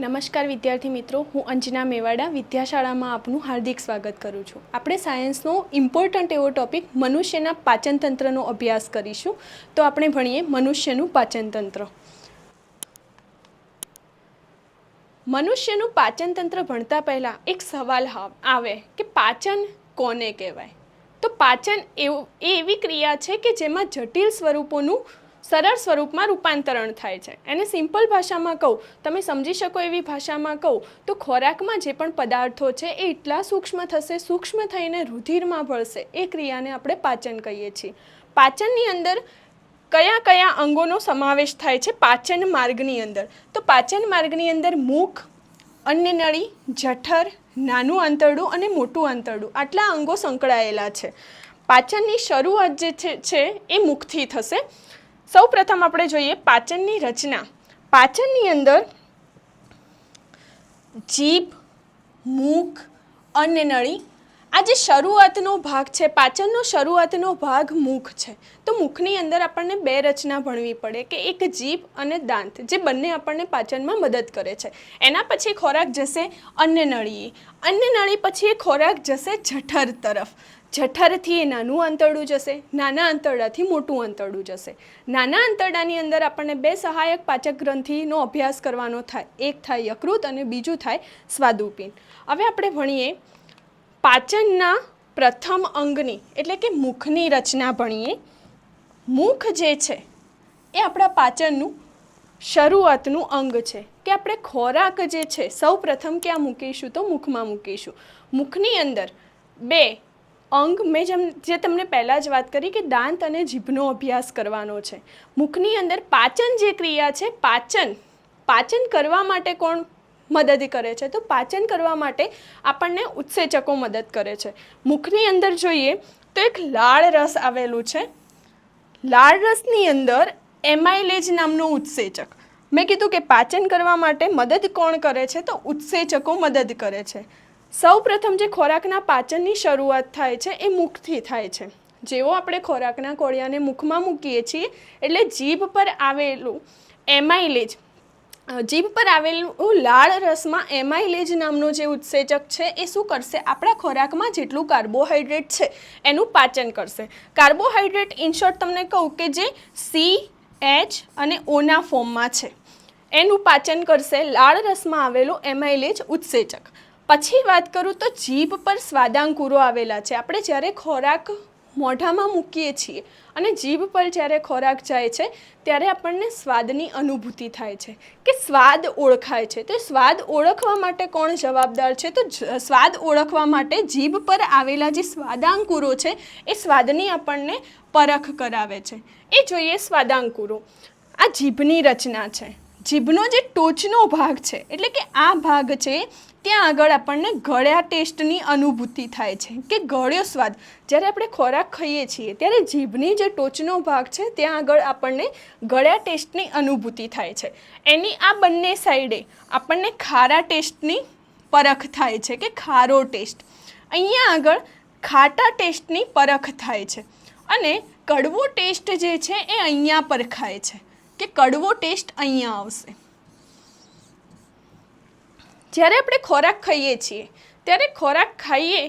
નમસ્કાર વિદ્યાર્થી મિત્રો, હું અંજના મેવાડા, વિદ્યાશાળામાં આપનું હાર્દિક સ્વાગત કરું છું. આપણે સાયન્સનો ઇમ્પોર્ટન્ટ એવો ટોપિક, મનુષ્યના પાચનતંત્રનો અભ્યાસ કરીશું. તો આપણે ભણીએ મનુષ્યનું પાચનતંત્ર. મનુષ્યનું પાચનતંત્ર ભણતા પહેલાં એક સવાલ આવે કે પાચન કોને કહેવાય? તો પાચન એવું એ એવી ક્રિયા છે કે જેમાં જટિલ સ્વરૂપોનું સરળ સ્વરૂપમાં રૂપાંતરણ થાય છે. એને સિમ્પલ ભાષામાં કહું, તમે સમજી શકો એવી ભાષામાં કહું, તો ખોરાકમાં જે પણ પદાર્થો છે એ એટલા સૂક્ષ્મ થશે, સૂક્ષ્મ થઈને રુધિરમાં ભળશે. એ ક્રિયાને આપણે પાચન કહીએ છીએ. પાચનની અંદર કયા કયા અંગોનો સમાવેશ થાય છે? પાચન માર્ગની અંદર. તો પાચન માર્ગની અંદર મુખ અન્નનળી જઠર, નાનું આંતરડું અને મોટું આંતરડું. આટલા અંગો સંકળાયેલા છે. પાચનની શરૂઆત જે છે એ મુખથી થશે. સૌ પ્રથમ આપણે જોઈએ પાચનની રચના. પાચનની અંદર જીભ મુખ નળી. આ જે શરૂઆતનો ભાગ છે, પાચનનો શરૂઆતનો ભાગ મુખ છે. તો મુખની અંદર આપણને બે રચના ભણવી પડે કે એક જીભ અને દાંત, જે બંને આપણને પાચનમાં મદદ કરે છે. એના પછી ખોરાક જશે અન્યનળી અન્ય નળી પછી એ ખોરાક જશે જઠર તરફ. જઠરથી એ નાનું આંતરડું જશે, નાના આંતરડાથી મોટું આંતરડું જશે. નાના આંતરડાની અંદર આપણને બે સહાયક પાચક ગ્રંથિનો અભ્યાસ કરવાનો થાય, એક થાય યકૃત અને બીજું થાય સ્વાદુપિંડ. હવે આપણે ભણીએ પાચનના પ્રથમ અંગની, એટલે કે મુખની રચના ભણીએ. મુખ જે છે, એ આપણા પાચનનું શરૂઆતનું અંગ છે, કે આપણે ખોરાક જે છે સૌ પ્રથમ ક્યાં મૂકીશું તો મુખમાં મૂકીશું. મુખની અંદર બે અંગ મેં જેમ જે તમને પહેલાં જ વાત કરી કે દાંત અને જીભનો અભ્યાસ કરવાનો છે. મુખની અંદર પાચન જે ક્રિયા છે, પાચન પાચન કરવા માટે કોણ મદદ કરે છે? તો પાચન કરવા માટે આપણને ઉત્સેચકો મદદ કરે છે. મુખની અંદર જોઈએ તો એક લાળ રસ આવેલું છે. લાળ રસની અંદર એમાઇલેજ નામનો ઉત્સેચક. મેં કીધું કે પાચન કરવા માટે મદદ કોણ કરે છે? તો ઉત્સેચકો મદદ કરે છે. સૌ પ્રથમ જે ખોરાકના પાચનની શરૂઆત થાય છે, એ મુખથી થાય છે. જેવો આપણે ખોરાકના કોળિયાને મુખમાં મૂકીએ છીએ, એટલે જીભ પર આવેલું એમાઇલેજ જીભ પર આવેલું લાળ રસમાં એમાઇલેજ નામનો જે ઉત્સેચક છે, એ શું કરશે? આપણા ખોરાકમાં જેટલું કાર્બોહાઈડ્રેટ છે, એનું પાચન કરશે. કાર્બોહાઈડ્રેટ ઇન શોર્ટ તમને કહું કે જે સી એચ અને ઓના ફોર્મમાં છે. એનું પાચન કરશે, લાળ રસમાં આવેલું એમાઇલેજ ઉત્સેચક. પછી વાત કરું તો જીભ પર સ્વાદાંકુરો આવેલા છે. આપણે જ્યારે ખોરાક મોઢામાં મૂકીએ છીએ અને જીભ પર જ્યારે ખોરાક જાય છે, ત્યારે આપણને સ્વાદની અનુભૂતિ થાય છે કે સ્વાદ ઓળખાય છે. તો સ્વાદ ઓળખવા માટે કોણ જવાબદાર છે? તો સ્વાદ ઓળખવા માટે જીભ પર આવેલા જે સ્વાદાંકુરો છે, એ સ્વાદની આપણને પરખ કરાવે છે. એ જોઈએ સ્વાદાંકુરો. આ જીભની રચના છે. જીભનો જે ટોચનો ભાગ છે, એટલે કે આ ભાગ છે ત્યાં આગળ આપણને ગળ્યા ટેસ્ટની અનુભૂતિ થાય છે કે ગળ્યો સ્વાદ જ્યારે આપણે ખોરાક ખાઈએ છીએ, ત્યારે જીભની જે ટોચનો ભાગ છે, ત્યાં આગળ આપણને ગળ્યા ટેસ્ટની અનુભૂતિ થાય છે. એની આ બંને સાઈડે આપણને ખારા ટેસ્ટની પરખ થાય છે કે ખારો ટેસ્ટ. અહીંયા આગળ ખાટા ટેસ્ટની પરખ થાય છે અને કડવો ટેસ્ટ જે છે, એ અહીંયા પરખાય છે કે કડવો ટેસ્ટ અહીંયા આવશે. જ્યારે આપણે ખોરાક ખાઈએ છીએ, ત્યારે ખોરાક ખાઈએ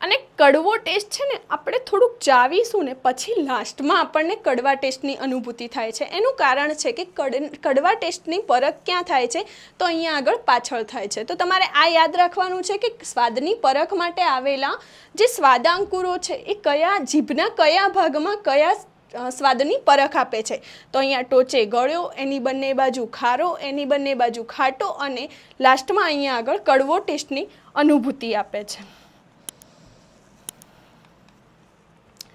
અને કડવો ટેસ્ટ છે ને, આપણે થોડુંક ચાવીશું ને, પછી લાસ્ટમાં આપણને કડવા ટેસ્ટની અનુભૂતિ થાય છે. એનું કારણ છે કે કડ, કડવા ટેસ્ટની પરખ ક્યાં થાય છે? તો અહીંયા આગળ પાછળ થાય છે. તો તમારે આ યાદ રાખવાનું છે કે સ્વાદની પરખ માટે આવેલા જે સ્વાદાંકુરો છે, એ કયા જીભના કયા ભાગમાં કયા સ્વાદની પરખ આપે છે. તો અહીંયા ટોચે ગળ્યો, એની બંને બાજુ ખારો, એની બંને બાજુ ખાટો અને લાસ્ટમાં અહીંયા આગળ કડવો ટેસ્ટની અનુભૂતિ આપે છે.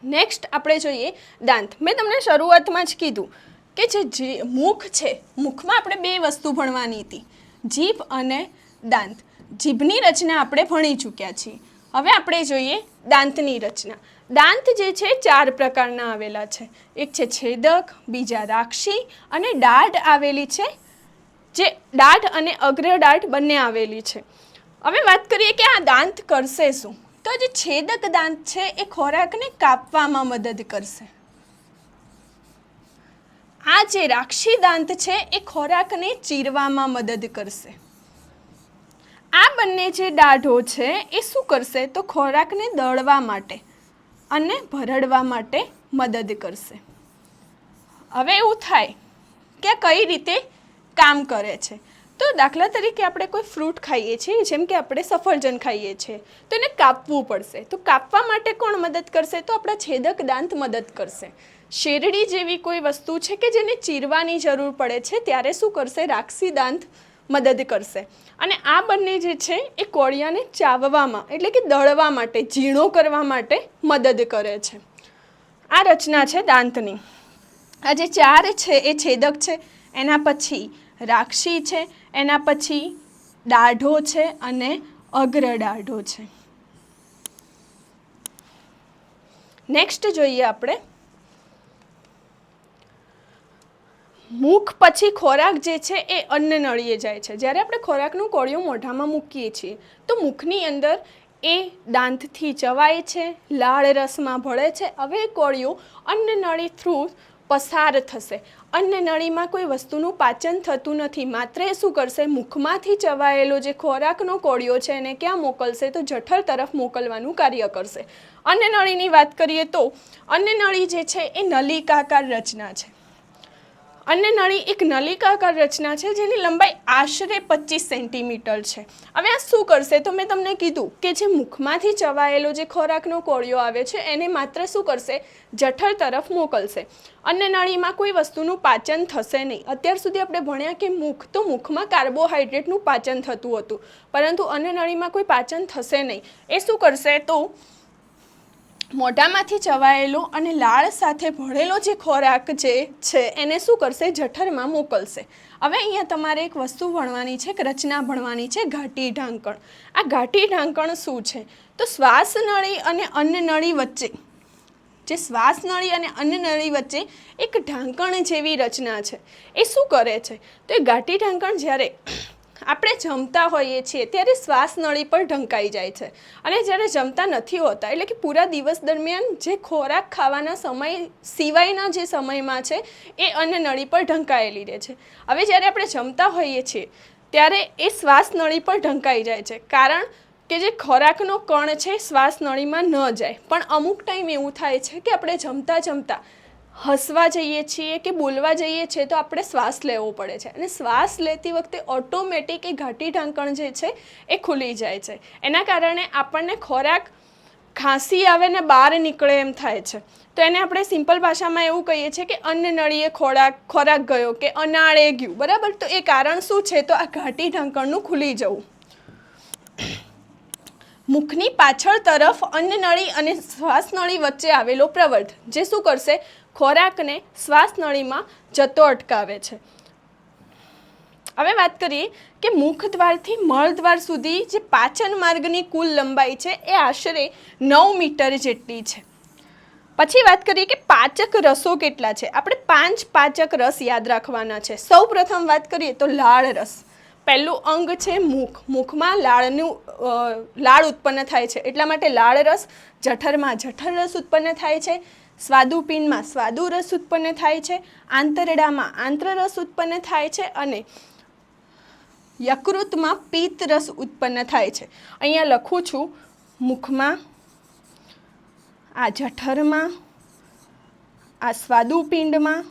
નેક્સ્ટ આપણે જોઈએ દાંત. મેં તમને શરૂઆતમાં જ કીધું કે જે મુખ છે, મુખમાં આપણે બે વસ્તુ ભણવાની હતી. જીભ અને દાંત. જીભની રચના આપણે ભણી ચૂક્યા છીએ. હવે આપણે જોઈએ દાંતની રચના. દાંત જે છે, ચાર પ્રકારના આવેલા છે. એક છે છેદક, બીજા રાક્ષી અને દાઢ આવેલી છે, જે દાઢ અને અગ્રદાઢ બંને આવેલી છે. હવે વાત કરીએ કે આ દાંત કરશે શું? તો જે છેદક દાંત છે, એ ખોરાકને કાપવામાં મદદ કરશે. આ જે રાક્ષી દાંત છે, એ ખોરાકને ચીરવામાં મદદ કરશે. આ બંને જે દાઢો છે, એ શું કરશે? તો ખોરાકને દળવા માટે. અને ભરડવા માટે મદદ કરશે. હવે એવું થાય કે કઈ રીતે કામ કરે છે. તો દાખલા તરીકે આપણે કોઈ ફ્રૂટ ખાઈએ છીએ, જેમ કે આપણે સફરજન ખાઈએ છીએ, તો એને કાપવું પડશે. તો કાપવા માટે કોણ મદદ કરશે? તો આપણા છેદક દાંત મદદ કરશે. શેરડી જેવી કોઈ વસ્તુ છે કે જેને ચીરવાની જરૂર પડે છે, ત્યારે શું કરશે? રાક્ષી દાંત મદદ કરશે. અને આ બંને જે છે, એ કોળિયાને ચાવવામાં એટલે કે દળવા માટે, ઝીણો કરવા માટે મદદ કરે છે. આ રચના છે દાંતની. આ જે ચાર છે, એ છેદક છે. એના પછી રાક્ષી છે, એના પછી દાઢો છે અને અગ્ર દાઢો છે. નેક્સ્ટ જોઈએ આપણે મુખ પછી ખોરાક જે છે એ અન્ન નળીએ જાય છે. જ્યારે આપણે ખોરાકનું કોળિયું મોઢામાં મૂકીએ છીએ, તો મુખની અંદર એ દાંતથી ચવાય છે, લાળ રસમાં ભળે છે. હવે એ કોળિયું અન્ન નળી થ્રુ પસાર થશે. અન્ન નળીમાં કોઈ વસ્તુનું પાચન થતું નથી. માત્ર એ શું કરશે? મુખમાંથી ચવાયેલો જે ખોરાકનો કોળિયો છે એને ક્યાં મોકલશે? તો જઠર તરફ મોકલવાનું કાર્ય કરશે. અન્ન નળીની વાત કરીએ તો, અન્ન નળી જે છે એ નલિકાકાર રચના છે. અન્ન નળી એક નલિકાકાર રચના છે જેની લંબાઈ આશરે પચીસ સેન્ટીમીટર છે. હવે આ શું કરશે? તો મેં તમને કીધું કે જે મુખમાંથી ચવાયેલો જે ખોરાકનો કોળિયો આવે છે, એને માત્ર શું કરશે? જઠર તરફ મોકલશે. અન્ન નળીમાં કોઈ વસ્તુનું પાચન થશે નહીં. અત્યાર સુધી આપણે ભણ્યા કે મુખ, તો મુખમાં કાર્બોહાઈડ્રેટનું પાચન થતું હતું. પરંતુ અન્ન નળીમાં કોઈ પાચન થશે નહીં. એ શું કરશે? તો મોઢામાંથી ચવાયેલો અને લાળ સાથે ભળેલો જે ખોરાક જે છે, એને શું કરશે? જઠરમાં મોકલશે. હવે અહીંયા તમારે એક વસ્તુ ભણવાની છે, એક રચના ભણવાની છે, ઘાટી ઢાંકણ. આ ઘાટી ઢાંકણ શું છે? તો શ્વાસ નળી અને અન્ન નળી વચ્ચે. જે શ્વાસ નળી અને અન્ન નળી વચ્ચે એક ઢાંકણ જેવી રચના છે. એ શું કરે છે? તો એ ઘાટી ઢાંકણ જ્યારે આપણે જમતા હોઈએ છીએ ત્યારે શ્વાસ નળી પણ ઢંકાઈ જાય છે. અને જ્યારે જમતા નથી હોતા, એટલે કે પૂરા દિવસ દરમિયાન જે ખોરાક ખાવાના સમય, સિવાયના જે સમયમાં છે, એ અન્ન નળી પર ઢંકાયેલી રહે છે. હવે જ્યારે આપણે જમતા હોઈએ છીએ, ત્યારે એ શ્વાસ નળી પર ઢંકાઈ જાય છે. કારણ કે જે ખોરાકનો કણ છે, શ્વાસ નળીમાં ન જાય. પણ અમુક ટાઈમ એવું થાય છે કે આપણે જમતા જમતા હસવા જઈએ છીએ કે બોલવા જઈએ છીએ તો આપણે શ્વાસ લેવો પડે છે. અને શ્વાસ લેતી વખતે ઓટોમેટિક એ ઘાટી ઢાંકણ જે છે એ ખુલી જાય છે. એના કારણે આપણને ખોરાક ખાંસી આવે ને બહાર નીકળે એમ થાય છે. તો એને આપણે સિમ્પલ ભાષામાં એવું કહીએ છીએ કે અન્ન નળીએ ખોરાક ખોરાક ગયો કે અનાળે ગયું. બરાબર? તો એ કારણ શું છે? તો આ ઘાટી ઢાંકણનું ખુલી જવું. મુખની પાછળ તરફ અન્ન નળી અને શ્વાસ નળી વચ્ચે આવેલો પ્રવર્ધ. જે શું કરશે? ખોરાકને શ્વાસનળીમાં જતો અટકાવે છે. હવે વાત કરીએ કે મુખ દ્વારથી મળ સુધી જે પાચન માર્ગની કુલ લંબાઈ છે એ આશરે નવ મીટર જેટલી છે. પછી વાત કરીએ કે પાચક રસો કેટલા છે? આપણે પાંચ પાચક રસ યાદ રાખવાના છે. સૌ પ્રથમ વાત કરીએ તો લાળ રસ. પહેલું અંગ છે મુખ. મુખમાં લાળનું લાળ ઉત્પન્ન થાય છે. એટલા માટે લાળ રસ જઠરમાં જઠર રસ ઉત્પન્ન થાય છે. સ્વાદુપિંડમાં સ્વાદુ રસ ઉત્પન્ન થાય છે, આંતરડામાં આંત્ર રસ ઉત્પન્ન થાય છે અને યકૃતમાં પિત્ત રસ ઉત્પન્ન થાય છે. અહીંયા લખું છું, મુખમાં, આ જઠરમાં, આ સ્વાદુપિંડમાં,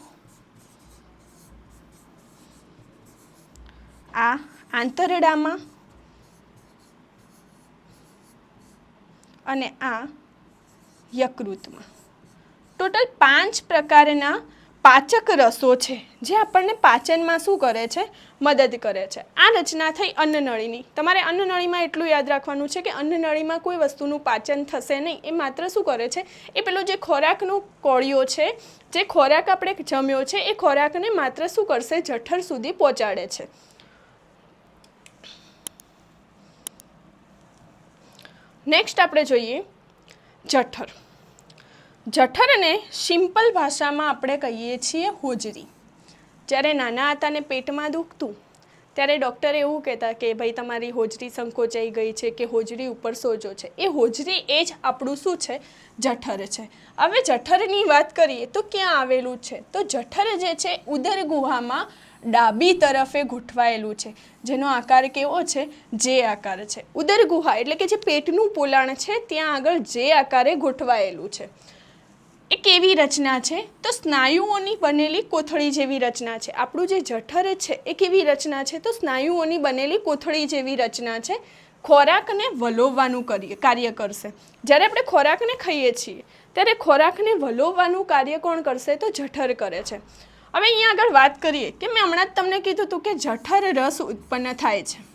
આ આંતરડામાં અને આ યકૃતમાં. ટોટલ પાંચ પ્રકારના પાચક રસો છે, જે આપણને પાચનમાં શું કરે છે? મદદ કરે છે. આ રચના થઈ અન્નનળીની તમારે અન્નનળીમાં એટલું યાદ રાખવાનું છે કે અન્નનળીમાં કોઈ વસ્તુનું પાચન થશે નહીં. એ માત્ર શું કરે છે? એ પેલો જે ખોરાકનો કોળિયો છે, જે ખોરાક આપણે જમ્યો છે, એ ખોરાકને માત્ર શું કરશે? જઠર સુધી પહોંચાડે છે. નેક્સ્ટ આપણે જોઈએ જઠર. જઠરને સિમ્પલ ભાષામાં આપણે કહીએ છીએ હોજરી. જ્યારે નાના હતા ને પેટમાં દુખતું, ત્યારે ડૉક્ટર એવું કહેતા કે, ભાઈ, તમારી હોજરી સંકોચાઈ ગઈ છે કે હોજરી ઉપર સોજો છે? એ હોજરી એ જ આપણું શું છે? જઠર છે. હવે જઠરની વાત કરીએ તો ક્યાં આવેલું છે? તો જઠર જે છે, ઉદર ગુહામાં ડાબી તરફે ગોઠવાયેલું છે. જેનો આકાર કેવો છે? જે આકાર છે. ઉદર ગુહા એટલે કે જે પેટનું પોલાણ છે, ત્યાં આગળ જે આકારે ગોઠવાયેલું છે. એ કેવી રચના છે? તો સ્નાયુઓની બનેલી કોથળી જેવી રચના છે. આપણું જે જઠર છે, એ કેવી રચના છે? તો સ્નાયુઓની બનેલી કોથળી જેવી રચના છે. ખોરાકને વલોવવાનું કરીએ, કાર્ય કરશે. જ્યારે આપણે ખોરાકને ખાઈએ છીએ, ત્યારે ખોરાકને વલોવવાનું કાર્ય કોણ કરશે? તો જઠર કરે છે. હવે અહીંયા આગળ વાત કરીએ કે મેં હમણાં જ તમને કીધું હતું કે જઠર રસ ઉત્પન્ન થાય છે.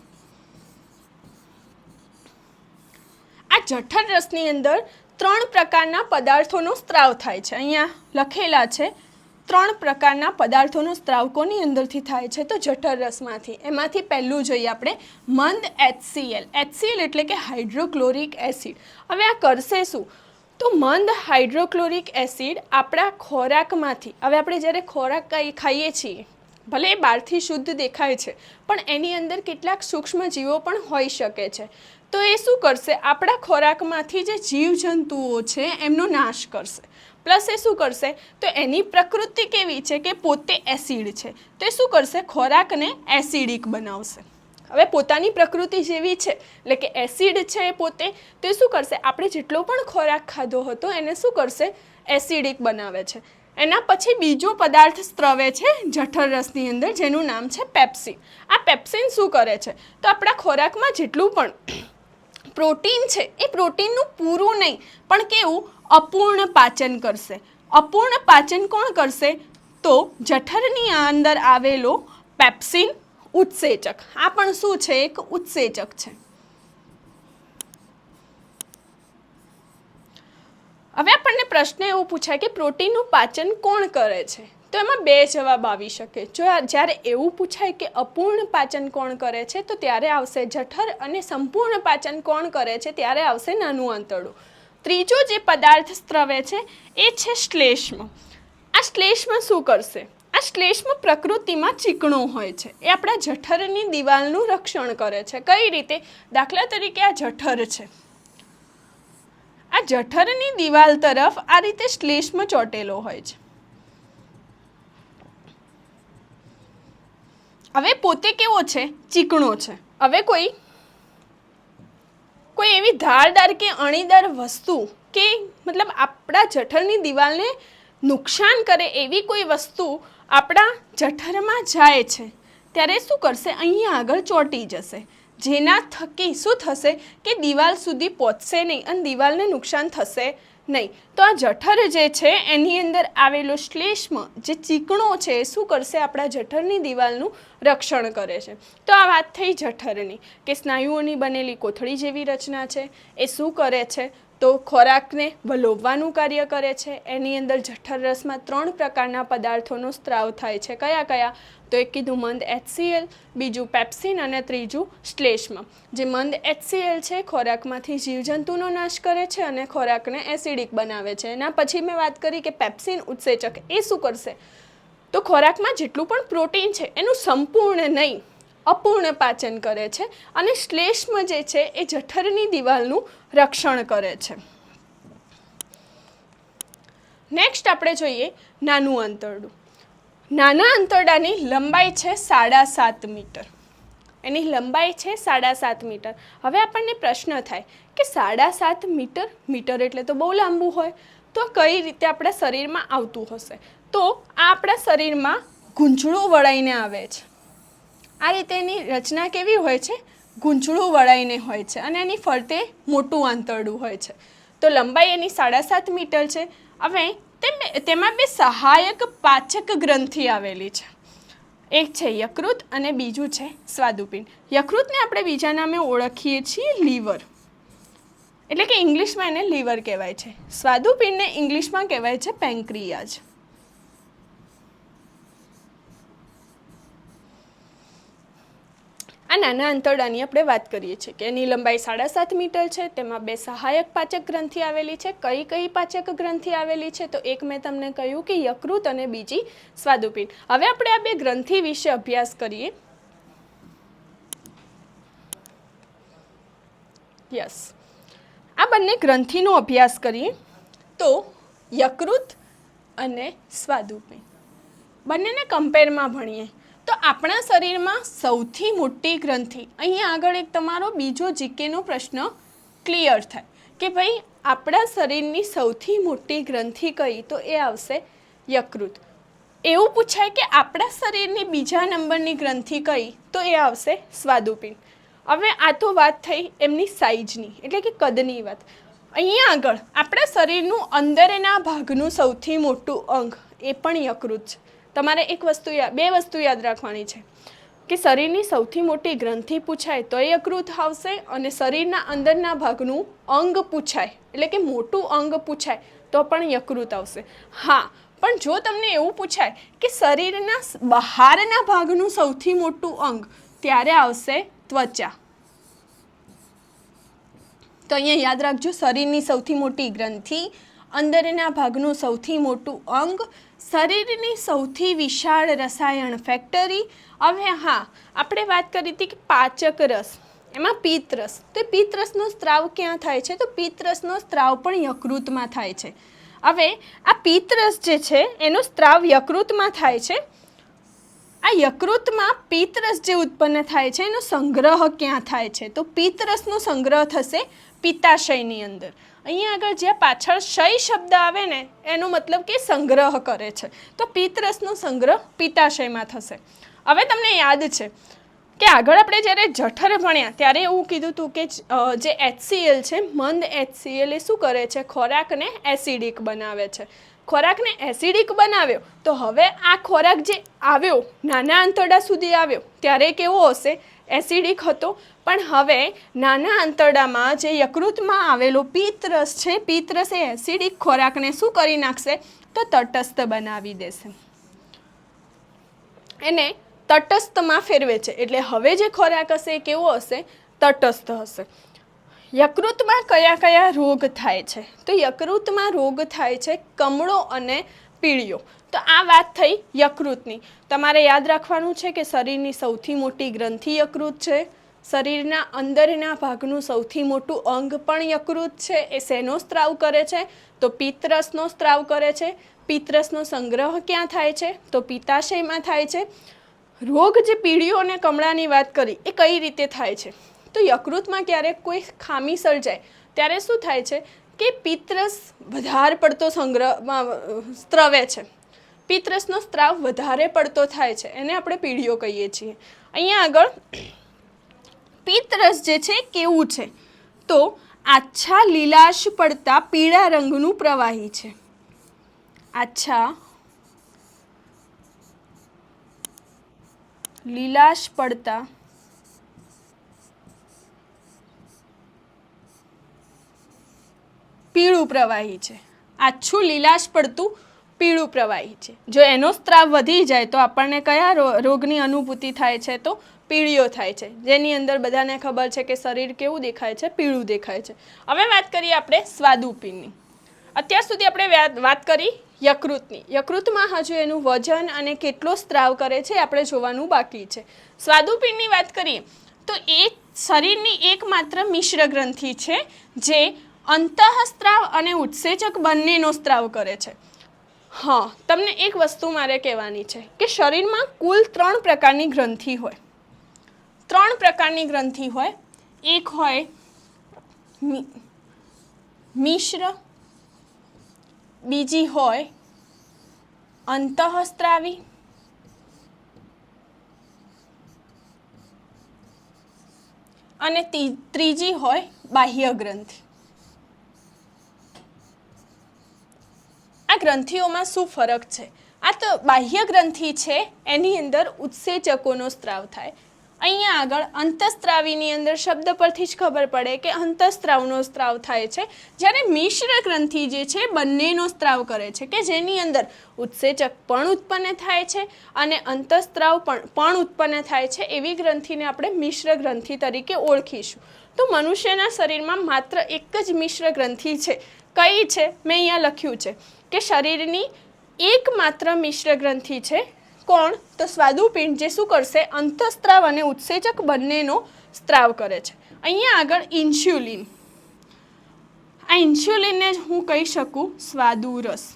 આ જઠર રસની અંદર ત્રણ પ્રકારના પદાર્થોનો સ્ત્રાવ થાય છે. અહીંયા લખેલા છે, ત્રણ પ્રકારના પદાર્થોનો સ્ત્રાવ કોની અંદરથી થાય છે? તો જઠર રસમાંથી. એમાંથી પહેલું જોઈએ આપણે, મંદ એચસીએલ એચસીએલ એટલે કે હાઇડ્રોક્લોરિક એસિડ. હવે આ કરશે શું? તો મંદ હાઇડ્રોક્લોરિક એસિડ આપણા ખોરાકમાંથી, હવે આપણે જ્યારે ખોરાક ખાઈએ છીએ, ભલે એ બહારથી શુદ્ધ દેખાય છે, પણ એની અંદર કેટલાક સૂક્ષ્મ જીવો પણ હોઈ શકે છે. તો એ શું કરશે? આપણા ખોરાકમાંથી જે જીવજંતુઓ છે, એમનો નાશ કરશે. પ્લસ એ શું કરશે? તો એની પ્રકૃતિ કેવી છે કે પોતે એસિડ છે. તો એ શું કરશે? ખોરાકને એસિડિક બનાવશે. હવે પોતાની પ્રકૃતિ જેવી છે, એટલે કે એસિડ છે એ પોતે, તો એ શું કરશે? આપણે જેટલો પણ ખોરાક ખાધો હતો, એને શું કરશે? એસિડિક બનાવે છે. એના પછી બીજો પદાર્થ સ્ત્રવે છે, જઠર રસની અંદર, જેનું નામ છે પેપ્સિન. આ પેપ્સિન શું કરે છે? તો આપણા ખોરાકમાં જેટલું પણ પ્રોટીન છે, એ પ્રોટીનનું પૂરું નહીં. પણ કેવું? અપૂર્ણ પાચન કરશે. અપૂર્ણ પાચન કોણ કરશે? તો જઠરની અંદર આવેલો પેપ્સિન ઉત્સેચક. આ પણ શું છે? એક ઉત્સેચક છે. હવે આપણને પ્રશ્ન એવો પૂછાય કે પ્રોટીનનું પાચન કોણ કરે છે? તો એમાં બે જવાબ આવી શકે. જો જ્યારે એવું પૂછાય કે અપૂર્ણ પાચન કોણ કરે છે, તો ત્યારે આવશે જઠર અને સંપૂર્ણ પાચન કોણ કરે છે, ત્યારે આવશે નાનું આંતરડું. ત્રીજો જે પદાર્થ સ્ત્રવે છે, એ છે શ્લેષ્મ. આ શ્લેષ્મ શું કરશે? આ શ્લેષ્મ પ્રકૃતિમાં ચીકણો હોય છે. એ આપણા જઠરની દિવાલનું રક્ષણ કરે છે. કઈ રીતે? દાખલા તરીકે આ જઠર છે. આ જઠરની દિવાલ તરફ આ રીતે શ્લેષ્મ ચોટેલો હોય છે. હવે પોતે કેવો છે? ચીકણો છે. હવે કોઈ કોઈ એવી ધારદાર કે અણીદાર વસ્તુ કે મતલબ આપણા જઠરની દિવાલને નુકસાન કરે એવી કોઈ વસ્તુ આપણા જઠરમાં જાય છે, ત્યારે શું કરશે? અહીંયા આગળ ચોંટી જશે. જેના થકી શું થશે? કે દિવાલ સુધી પહોંચશે નહીં અને દિવાલને નુકસાન થશે નહીં. તો આ જઠર જે છે, એની અંદર આવેલો શ્લેષ્મ જે ચીકણો છે, એ શું કરશે? આપણા જઠરની દિવાલનું રક્ષણ કરે છે. તો આ વાત થઈ જઠરની, કે સ્નાયુઓની બનેલી કોથળી જેવી રચના છે, એ શું કરે છે? તો ખોરાકને વલોવવાનું કાર્ય કરે છે. એની અંદર જઠર રસમાં ત્રણ પ્રકારના પદાર્થોનો સ્ત્રાવ થાય છે. કયા કયા? તો એક કીધું મંદ એચસીએલ બીજું પેપ્સિન અને ત્રીજું શ્લેષ્મ. જે મંદ એચસીએલ છે, ખોરાકમાંથી જીવજંતુનો નાશ કરે છે અને ખોરાકને એસિડિક બનાવે છે. એના પછી મેં વાત કરી કે પેપ્સિન ઉત્સેચક એ શું કરશે? તો ખોરાકમાં જેટલું પણ પ્રોટીન છે, એનું સંપૂર્ણ નહીં. અપૂર્ણ પાચન કરે છે અને શ્લેષ્મ જે છે એ જઠરની દિવાલનું રક્ષણ કરે છે. નેક્સ્ટ આપણે જોઈએ નાનું આંતરડું. નાના આંતરડાની લંબાઈ છે સાડા સાત મીટર. એની લંબાઈ છે સાડા સાત મીટર. હવે આપણને પ્રશ્ન થાય કે સાડા સાત મીટર મીટર એટલે તો બહુ લાંબુ હોય. તો કઈ રીતે આપણા શરીરમાં આવતું હશે? તો આ આપણા શરીરમાં ગૂંચળું વળાઈને આવે છે. આ રીતે એની રચના કેવી હોય છે? ગૂંચળું વળાઈને હોય છે અને એની ફરતે મોટું આંતરડું હોય છે. તો લંબાઈ એની સાડા સાત મીટર છે. હવે તેમ- બે સહાયક પાચક ગ્રંથિ આવેલી છે. એક છે યકૃત અને બીજું છે સ્વાદુપિંડ. યકૃતને આપણે બીજા નામે ઓળખીએ છીએ લીવર. એટલે કે ઇંગ્લિશમાં એને લીવર કહેવાય છે. સ્વાદુપિંડને ઇંગ્લિશમાં કહેવાય છે પેન્ક્રિયાજ આ નાના આંતરડાની આપણે વાત કરીએ છીએ કે એની લંબાઈ સાડા સાત મીટર છે, તેમાં બે સહાયક પાચક ગ્રંથિ આવેલી છે, કઈ કઈ પાચક ગ્રંથિ આવેલી છે, તો એક મેં તમને કહ્યું કે યકૃત અને બીજી સ્વાદુપિંડ. હવે આપણે આ બે ગ્રંથિ વિશે અભ્યાસ કરીએ. યસ આ બંને ગ્રંથિનો અભ્યાસ કરીએ. તો યકૃત અને સ્વાદુપિંડ. બંનેને કમ્પેરમાં ભણીએ. તો આપણા શરીરમાં સૌથી મોટી ગ્રંથિ, અહીંયા આગળ એક તમારો બીજો જીકેનો પ્રશ્ન ક્લિયર થાય કે ભાઈ આપણા શરીરની સૌથી મોટી ગ્રંથિ કઈ? તો એ આવશે યકૃત. એવું પૂછાય કે આપણા શરીરની બીજા નંબરની ગ્રંથિ કઈ? તો એ આવશે સ્વાદુપિંડ. હવે આ તો વાત થઈ એમની સાઈઝની, એટલે કે કદની વાત. અહીંયા આગળ આપણા શરીરનું અંદરના ભાગનું સૌથી મોટું અંગ, એ પણ યકૃત છે. તમારે એક વસ્તુ બે વસ્તુ યાદ રાખવાની છે કે શરીરની સૌથી મોટી ગ્રંથિ પૂછાય તો એ યકૃત આવશે અને શરીરના અંદરના ભાગનું અંગ પૂછાય. એટલે કે મોટું અંગ પૂછાય તો પણ યકૃત આવશે. હા, પણ જો તમને એવું પૂછાય કે શરીરના બહારના ભાગનું સૌથી મોટું અંગ ત્યારે આવશે ત્વચા. તો અહીંયા યાદ રાખજો, શરીરની સૌથી મોટી ગ્રંથિ અંદરના ભાગનું સૌથી મોટું અંગ શરીરની સૌથી વિશાળ રસાયણ ફેક્ટરી હવે હા, આપણે વાત કરી હતી કે પાચક રસ. એમાં પિત્તરસ તો પિત્તરસનો સ્ત્રાવ ક્યાં થાય છે? તો પિત્તરસનો સ્ત્રાવ પણ યકૃતમાં થાય છે. હવે આ પિત્તરસ જે છે, એનો સ્ત્રાવ યકૃતમાં થાય છે. આ યકૃતમાં પિત્તરસ જે ઉત્પન્ન થાય છે, એનો સંગ્રહ ક્યાં થાય છે? તો પિત્તરસનો સંગ્રહ થશે પિત્તાશયની અંદર. અહીંયા આગળ જ્યાં પાછળ શય શબ્દ આવે ને, એનો મતલબ કે સંગ્રહ કરે છે. તો પિત્તરસનો સંગ્રહ પિત્તાશયમાં થશે. હવે તમને યાદ છે કે આગળ આપણે જ્યારે જઠર ભણ્યા, ત્યારે એવું કીધું હતું કે જે એચસીએલ છે, મંદ એચસીએલ એ શું કરે છે? ખોરાકને એસિડિક બનાવે છે. ખોરાકને એસિડિક બનાવ્યો. તો હવે આ ખોરાક જે આવ્યો, નાના આંતરડા સુધી આવ્યો, ત્યારે કેવો હશે? એસિડિક હતો. પણ હવે નાના આંતરડામાં જે યકૃતમાં આવેલો પિત્તરસ છે પિત્તરસ એ એસિડિક ખોરાકને શું કરી નાખશે? તો તટસ્થ બનાવી દેશે. એને તટસ્થમાં ફેરવે છે. એટલે હવે જે ખોરાક હશે, એ કેવો હશે? તટસ્થ હશે. યકૃતમાં કયા કયા રોગ થાય છે? તો યકૃતમાં રોગ થાય છે કમળો અને પીળિયો તો આ વાત થઈ યકૃતની. તમારે યાદ રાખવાનું છે કે શરીરની સૌથી મોટી ગ્રંથિ યકૃત છે. શરીરના અંદરના ભાગનું સૌથી મોટું અંગ પણ યકૃત છે. એ શેનો સ્ત્રાવ કરે છે? તો પિત્તરસનો સ્ત્રાવ કરે છે. પિત્તરસનો સંગ્રહ ક્યાં થાય છે? તો પિત્તાશયમાં થાય છે. રોગ જે પીળીઓ અને કમળાની વાત કરી, એ કઈ રીતે થાય છે? તો યકૃતમાં ક્યારેક કોઈ ખામી સર્જાય, ત્યારે શું થાય છે કે પિત્તરસ વધારે પડતો સંગ્રહમાં સ્ત્રવે છે. પિત્તરસનો સ્ત્રાવ વધારે પડતો થાય છે, એને આપણે પીળીઓ કહીએ છીએ. અહીંયા આગળ પિત્તરસ જે છે કેવું છે? તો આછા લીલાશ પડતા પીળા રંગનું પ્રવાહી છે. આછા લીલાશ પડતા પીળું પ્રવાહી છે. આછું લીલાશ પડતું પીળું પ્રવાહી છે. જો એનો સ્ત્રાવ વધી જાય તો આપણને કયા રોગની અનુભૂતિ થાય છે તો પીળીઓ થાય છે. જેની અંદર બધાને ખબર છે કે શરીર કેવું દેખાય છે? પીળું દેખાય છે. હવે વાત કરીએ આપણે સ્વાદુપિંડની. અત્યાર સુધી આપણે વાત કરી યકૃતની. યકૃતમાં હજુ એનું વજન અને કેટલો સ્ત્રાવ કરે છે આપણે જોવાનું બાકી છે. સ્વાદુપિંડની વાત કરીએ તો એ શરીરની એકમાત્ર મિશ્ર ગ્રંથિ છે જે અંતઃસ્ત્રાવ અને ઉત્સેચક બંનેનો સ્ત્રાવ કરે છે. હા, તમને એક વસ્તુ મારે કહેવાની છે કે શરીરમાં કુલ ત્રણ પ્રકારની ગ્રંથિ હોય. ત્રણ પ્રકારની ગ્રંથિ હોય. એક હોય મિશ્ર, બીજી હોય અંતઃસ્ત્રાવી, અને ત્રીજી હોય બાહ્ય ગ્રંથિ. આ ગ્રંથિઓમાં શું ફરક છે? આ તો બાહ્ય ગ્રંથિ છે, એની અંદર ઉત્સેચકોનો સ્ત્રાવ થાય. અહીંયા આગળ અંતસ્ત્રાવીની અંદર શબ્દ પરથી જ ખબર પડે કે અંતસ્ત્રાવનો સ્ત્રાવ થાય છે. જ્યારે મિશ્ર ગ્રંથિ જે છે, બંનેનો સ્ત્રાવ કરે છે કે જેની અંદર ઉત્સેચક પણ ઉત્પન્ન થાય છે અને અંતસ્ત્રાવ પણ પણ ઉત્પન્ન થાય છે એવી ગ્રંથિને આપણે મિશ્ર ગ્રંથિ તરીકે ઓળખીશું. તો મનુષ્યના શરીરમાં માત્ર એક જ મિશ્ર ગ્રંથિ છે. કઈ છે? મેં અહીંયા લખ્યું છે. કે શરીરની એકમાત્ર મિશ્ર ગ્રંથિ છે. કોણ? તો સ્વાદુપિંડ જે શું કરશે? અંતઃસ્ત્રાવ અને ઉત્સેચક બંનેનો સ્ત્રાવ કરે છે. અહીંયા આગળ ઇન્સ્યુલિન. આ ઇન્સ્યુલિનને જ હું કહી શકું સ્વાદુરસ.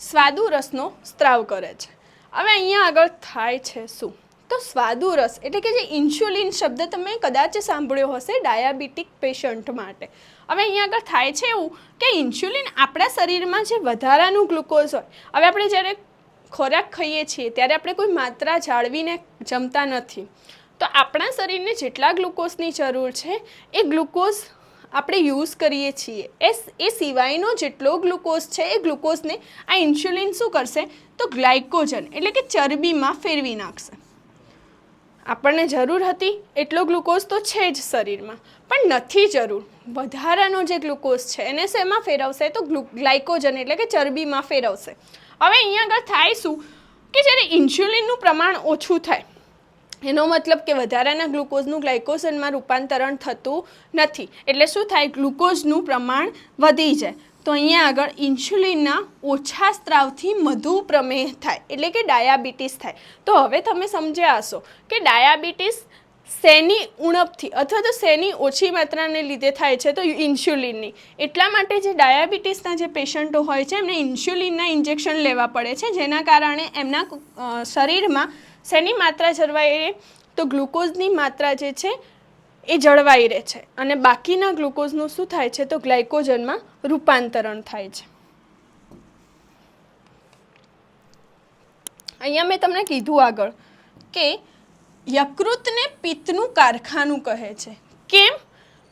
સ્વાદુ રસનો સ્ત્રાવ કરે છે. હવે અહીંયા આગળ થાય છે શું? તો સ્વાદુ રસ એટલે કે જે ઇન્સ્યુલિન શબ્દ તમે કદાચ સાંભળ્યો હશે ડાયાબિટીક પેશન્ટ માટે. હવે અહીંયા આગળ થાય છે એવું કે ઇન્સ્યુલિન આપણા શરીરમાં જે વધારાનું ગ્લુકોઝ હોય, હવે આપણે જ્યારે ખોરાક ખાઈએ છીએ ત્યારે આપણે કોઈ માત્રા જાળવીને જમતા નથી. તો આપણા શરીરને જેટલા ગ્લુકોઝની જરૂર છે, એ ગ્લુકોઝ આપણે યુઝ કરીએ છીએ. એ એ સિવાયનો જેટલો ગ્લુકોઝ છે, એ ગ્લુકોઝને આ ઇન્સ્યુલિન શું કરશે? તો ગ્લાયકોજન, એટલે કે ચરબીમાં ફેરવી નાખશે. આપણને જરૂર હતી એટલો ગ્લુકોઝ તો છે જ શરીરમાં, પણ નથી જરૂર. વધારાનો જે ગ્લુકોઝ છે એને શેમાં ફેરવશે તો ગ્લુ, ગ્લાયકોજન એટલે કે ચરબીમાં ફેરવશે. હવે અહીંયા આગળ થાય શું? કે જ્યારે ઇન્સ્યુલિનનું પ્રમાણ ઓછું થાય, એનો મતલબ કે વધારાના ગ્લુકોઝનું ગ્લાયકોઝનમાં રૂપાંતરણ થતું નથી. એટલે શું થાય? ગ્લુકોઝનું પ્રમાણ વધી જાય. તો અહીંયા આગળ ઇન્સ્યુલિનના ઓછા સ્ત્રાવથી મધુ પ્રમેહ થાય, એટલે કે ડાયાબિટીસ થાય. તો હવે તમે સમજ્યા હશો કે ડાયાબિટીસ શેની ઉણપથી અથવા તો શેની ઓછી માત્રાને લીધે થાય છે, તો ઇન્સ્યુલિનની. એટલા માટે જે ડાયાબિટીસના જે પેશન્ટો હોય છે, એમને ઇન્સ્યુલિનના ઇન્જેક્શન લેવા પડે છે, જેના કારણે એમના શરીરમાં શેની માત્રા જળવાય તો ગ્લુકોઝની માત્રા જે છે એ જળવાઈ રહે છે. અને બાકીના ગ્લુકોઝનું શું થાય છે? તો ગ્લાયકોજનમાં રૂપાંતરણ થાય છે. અહીંયા મેં તમને કીધું આગળ કે યકૃતને પિત્તનું કારખાનું કહે છે. કેમ?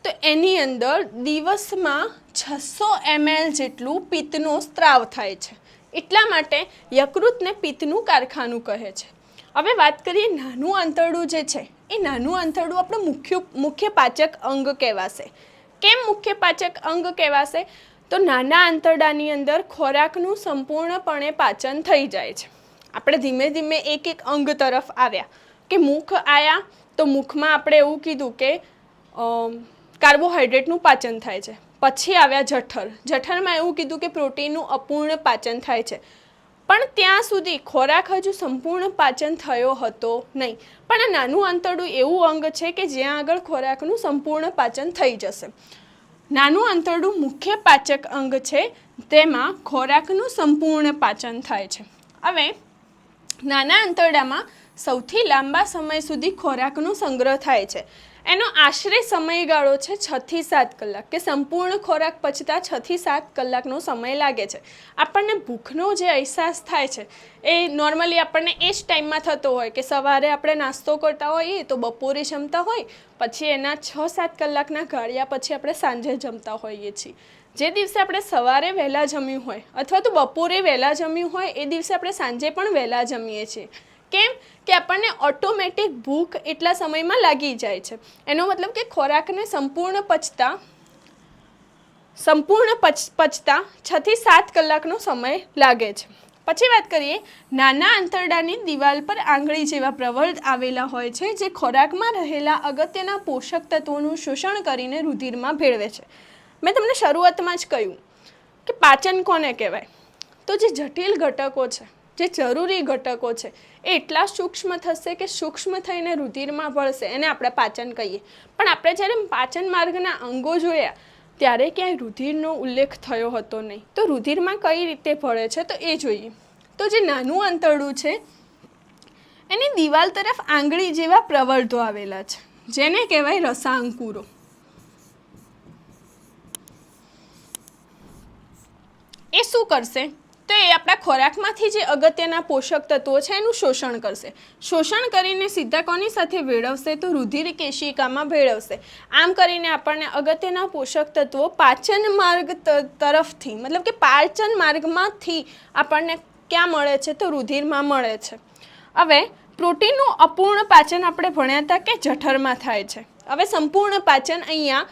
તો એની અંદર દિવસમાં છસો એમએલ જેટલું પિત્તનો સ્ત્રાવ થાય છે. એટલા માટે યકૃતને પિત્તનું કારખાનું કહે છે. હવે વાત કરીએ નાનું આંતરડું જે છે. એ નાનું આંતરડું આપણું મુખ્ય મુખ્ય પાચક અંગ કહેવાશે. કેમ મુખ્ય પાચક અંગ કહેવાશે? તો નાના આંતરડાની અંદર ખોરાકનું સંપૂર્ણપણે પાચન થઈ જાય છે. આપણે ધીમે ધીમે એક એક અંગ તરફ આવ્યા. કે મુખ આવ્યા તો મુખમાં આપણે એવું કીધું કે કાર્બોહાઈડ્રેટનું પાચન થાય છે. પછી આવ્યા જઠર. જઠરમાં એવું કીધું કે પ્રોટીનનું અપૂર્ણ પાચન થાય છે. પણ ત્યાં સુધી ખોરાક હજુ સંપૂર્ણ પાચન થયો હતો નહીં. પણ આ નાનું આંતરડું એવું અંગ છે કે જ્યાં આગળ ખોરાકનું સંપૂર્ણ પાચન થઈ જશે. નાનું આંતરડું મુખ્ય પાચક અંગ છે, તેમાં ખોરાકનું સંપૂર્ણ પાચન થાય છે. હવે, નાના આંતરડામાં સૌથી લાંબા સમય સુધી ખોરાકનો સંગ્રહ થાય છે. એનો આશરે સમયગાળો છે છ થી સાત કલાક, કે સંપૂર્ણ ખોરાક પચતા છ થી સાત કલાકનો સમય લાગે છે. આપણને ભૂખનો જે અહેસાસ થાય છે, એ નોર્મલી આપણને એ જ ટાઈમમાં થતો હોય કે સવારે આપણે નાસ્તો કરતા હોઈએ તો બપોરે જમતા હોય, પછી એના છ સાત કલાકના ગાળ્યા પછી આપણે સાંજે જમતા હોઈએ છીએ. જે દિવસે આપણે સવારે વહેલા જમ્યું હોય અથવા તો બપોરે વહેલા જમ્યું હોય, એ દિવસે આપણે સાંજે પણ વહેલા જમીએ છીએ. કેમ કે આપણને ઓટોમેટિક ભૂખ એટલા સમયમાં લાગી જાય છે. એનો મતલબ કે ખોરાકને સંપૂર્ણ પચતા, સંપૂર્ણ પચ, પચતા છથી સાત કલાકનો સમય લાગે છે. પછી વાત કરીએ, નાના આંતરડાની દિવાલ પર આંગળી જેવા પ્રવર્ધ આવેલા હોય છે, જે ખોરાકમાં રહેલા અગત્યના પોષક તત્વોનું શોષણ કરીને રુધિરમાં ભેળવે છે. મેં તમને શરૂઆતમાં જ કહ્યું કે પાચન કોને કહેવાય? તો જે જટિલ ઘટકો છે જે જરૂરી ઘટકો છે, એ એટલા સૂક્ષ્મ થશે કે સૂક્ષ્મ થઈને રુધિરમાં વળશે એને આપણે પાચન કહીએ. પણ આપણે જ્યારે પાચન માર્ગના અંગો જોયા, ત્યારે ક્યાંય રુધિરનો ઉલ્લેખ થયો હતો નહીં. તો રુધિરમાં કઈ રીતે ભળે છે તો એ જોઈએ. તો જે નાનું આંતરડું છે, એની દિવાલ તરફ આંગળી જેવા પ્રવર્ધો આવેલા છે, જેને કહેવાય રસાંકુરો. એ શું કરશે? તો એ આપણા ખોરાકમાંથી જે અગત્યના પોષક તત્વો છે એનું શોષણ કરશે. શોષણ કરીને સીધા કોની સાથે ભેળવશે? તો રુધિર કેશિકામાં ભેળવશે. આમ કરીને આપણને અગત્યના પોષક તત્વો પાચન માર્ગ તરફથી, મતલબ કે પાચન માર્ગમાંથી આપણને ક્યાં મળે છે? તો રુધિરમાં મળે છે. હવે, પ્રોટીનનું અપૂર્ણ પાચન આપણે ભણ્યા હતા કે જઠરમાં થાય છે. હવે સંપૂર્ણ પાચન અહીંયા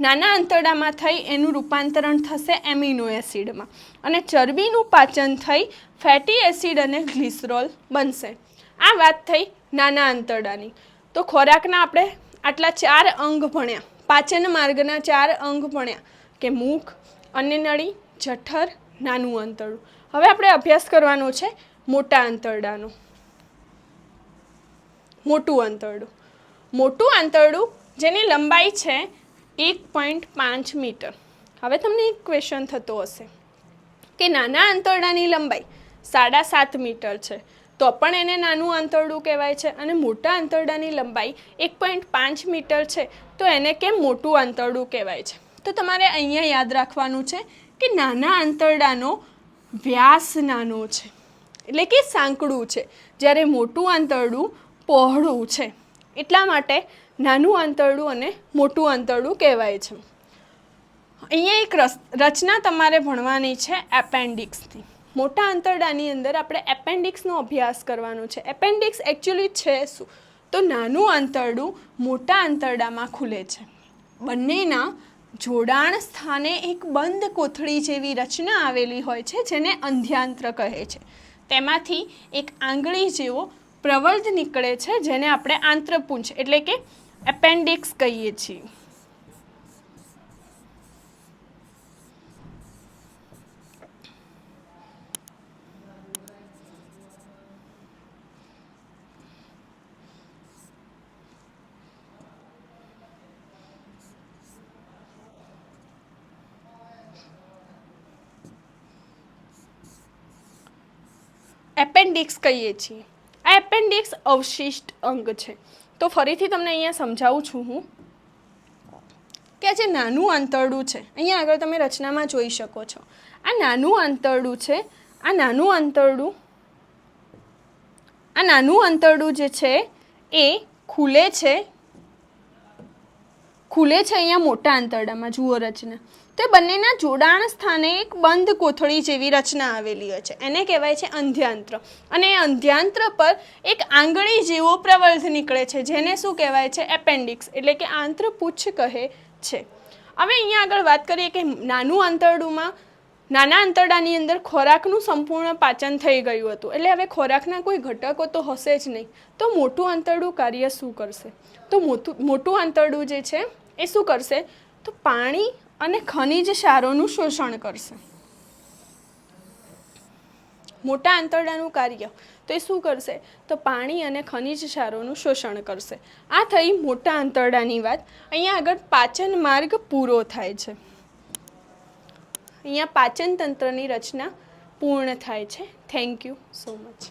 નાના આંતરડામાં થઈ એનું રૂપાંતરણ થશે એમિનો એસિડમાં અને ચરબીનું પાચન થઈ ફેટી એસિડ અને ગ્લિસરોલ બનશે. આ વાત થઈ નાના આંતરડાની. તો ખોરાકના આપણે આટલા ચાર અંગ ભણ્યા. પાચન માર્ગના ચાર અંગ ભણ્યા. કે મુખ અન્નનળી જઠર, નાનું આંતરડું હવે આપણે અભ્યાસ કરવાનો છે મોટા આંતરડાનો. મોટું આંતરડું. મોટું આંતરડું જેની લંબાઈ છે એક પોઈન્ટ પાંચ મીટર. હવે તમને એક ક્વેશ્ચન થતો હશે. કે નાના આંતરડાની લંબાઈ સાડા સાત મીટર છે, તો પણ એને નાનું આંતરડું કહેવાય છે અને મોટા આંતરડાની લંબાઈ એક પોઈન્ટ પાંચ મીટર છે, તો એને કેમ મોટું આંતરડું કહેવાય છે? તો તમારે અહીંયા યાદ રાખવાનું છે કે નાના આંતરડાનો વ્યાસ નાનો છે, એટલે કે સાંકડું છે. જ્યારે મોટું આંતરડું પહોળું છે. એટલા માટે નાનું આંતરડું અને મોટું આંતરડું કહેવાય છે. અહીંયા એક રચના તમારે ભણવાની છે એપેન્ડિક્સની. મોટા આંતરડાની અંદર આપણે એપેન્ડિક્સનો અભ્યાસ કરવાનો છે. એપેન્ડિક્સ એકચ્યુઅલી છે શું? તો નાનું આંતરડું મોટા આંતરડામાં ખુલે છે. બંનેના જોડાણ સ્થાને એક બંધ કોથળી જેવી રચના આવેલી હોય છે, જેને અંધ્યાંત્ર કહે છે. તેમાંથી એક આંગળી જેવો પ્રવર્ધ નીકળે છે, જેને આપણે આંત્રપુંજ, એટલે કે એપેન્ડિક્સ કહીએ છીએ. એપેન્ડિક્સ કહીએ છીએ. આ એપેન્ડિક્સ અવશિષ્ટ અંગ છે. તો ફરીથી તમને અહીંયા સમજાવું છું હું કે જે નાનું આંતરડું છે, અહીંયા આગળ તમે રચનામાં જોઈ શકો છો. આ નાનું આંતરડું છે, આ નાનું આંતરડું, આ નાનું આંતરડું જે છે એ ખુલે છે ખુલે છે અહીંયા મોટા આંતરડામાં, જુઓ રચના. તો બંનેના જોડાણ સ્થાને એક બંધ કોથળી જેવી રચના આવેલી હોય છે. એને કહેવાય છે અંધ્યાંત્ર. અને એ અંધ્યાંત્ર પર એક આંગળી જેવો પ્રવર્ધ નીકળે છે, જેને શું કહેવાય છે? એપેન્ડિક્સ. એટલે કે આંત્રપુચ્છ કહે છે. હવે અહીંયા આગળ વાત કરીએ કે નાનું આંતરડુંમાં, નાના આંતરડાની અંદર ખોરાકનું સંપૂર્ણ પાચન થઈ ગયું હતું. એટલે હવે ખોરાકના કોઈ ઘટકો તો હશે જ નહીં. તો મોટું આંતરડું કાર્ય શું કરશે? તો મોટું મોટું આંતરડું જે છે, એ શું કરશે? તો પાણી અને ખનિજ ક્ષારોનું શોષણ કરશે. મોટા આંતરડાનું કાર્ય. તો એ શું કરશે? તો પાણી અને ખનિજ ક્ષારોનું શોષણ કરશે. આ થઈ મોટા આંતરડાની વાત. અહીંયા આગળ પાચન માર્ગ પૂરો થાય છે. અહીંયા પાચન તંત્રની રચના પૂર્ણ થાય છે. Thank you so much